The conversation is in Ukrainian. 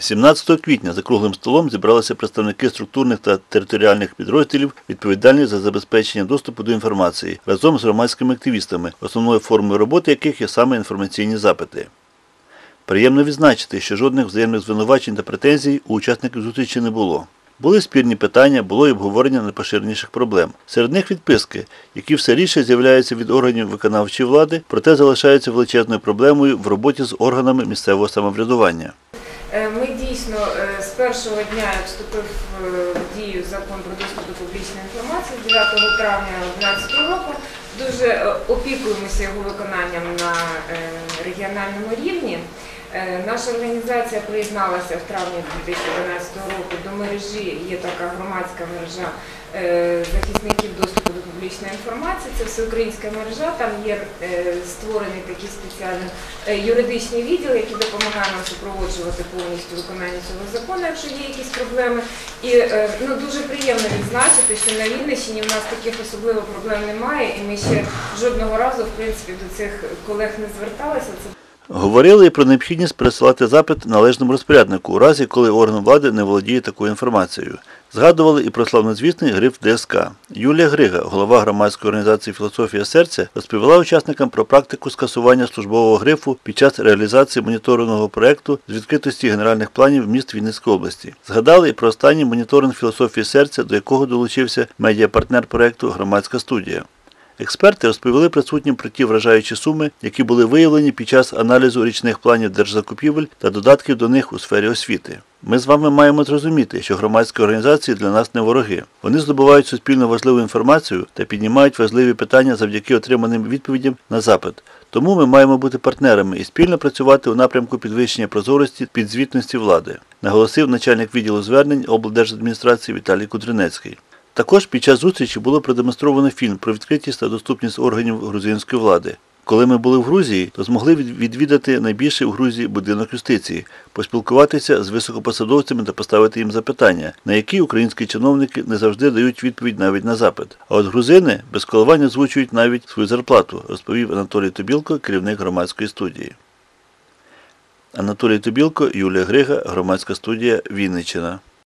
17 квітня за круглим столом зібралися представники структурних та територіальних підрозділів, відповідальні за забезпечення доступу до інформації, разом з громадськими активістами, основною формою роботи яких є саме інформаційні запити. Приємно відзначити, що жодних взаємних звинувачень та претензій у учасників зустрічі не було. Були спірні питання, було й обговорення найпоширеніших проблем. Серед них відписки, які все рідше з'являються від органів виконавчої влади, проте залишаються величезною проблемою в роботі з органами місцевого самоврядування. Е, Ми дійсно е, з першого дня вступив е, в дію закон про доступ до публічної інформації 9 травня 2012 року. Дуже опікуємося його виконанням на регіональному рівні. Е, Наша організація приєдналася в травні 2012 року до мережі. Є така громадська мережа е, захисників доступу до публічної інформації. Це всеукраїнська мережа. Там є е, створений такий спеціальний юридичний відділ, який допомагає нам супроводжувати повністю виконання цього закону, якщо є якісь проблеми. І ну, дуже приємно відзначити, що на Вінниччині в нас таких особливо проблем немає, і ми ще жодного разу в принципі до цих колег не зверталися. Говорили і про необхідність пересилати запит належному розпоряднику у разі, коли орган влади не володіє такою інформацією. Згадували і про славнозвісний гриф ДСК. Юлія Грига, голова громадської організації Філософія серця, розповіла учасникам про практику скасування службового грифу під час реалізації моніторингового проєкту з відкритості генеральних планів міст Вінницької області. Згадали і про останній моніторинг філософії серця, до якого долучився медіапартнер проєкту Громадська студія. Експерти розповіли присутнім про ті вражаючі суми, які були виявлені під час аналізу річних планів держзакупівель та додатків до них у сфері освіти. Ми з вами маємо зрозуміти, що громадські організації для нас не вороги. Вони здобувають суспільно важливу інформацію та піднімають важливі питання завдяки отриманим відповідям на запит. Тому ми маємо бути партнерами і спільно працювати у напрямку підвищення прозорості підзвітності влади, наголосив начальник відділу звернень облдержадміністрації Віталій Кудринецький. Також під час зустрічі було продемонстровано фільм про відкритість та доступність органів грузинської влади. Коли ми були в Грузії, то змогли відвідати найбільший у Грузії будинок юстиції, поспілкуватися з високопосадовцями та поставити їм запитання, на які українські чиновники не завжди дають відповідь навіть на запит. А от грузини без коливань озвучують навіть свою зарплату, розповів Анатолій Тобілко, керівник громадської студії. Анатолій Тобілко, Юлія Грига, громадська студія Вінниччина.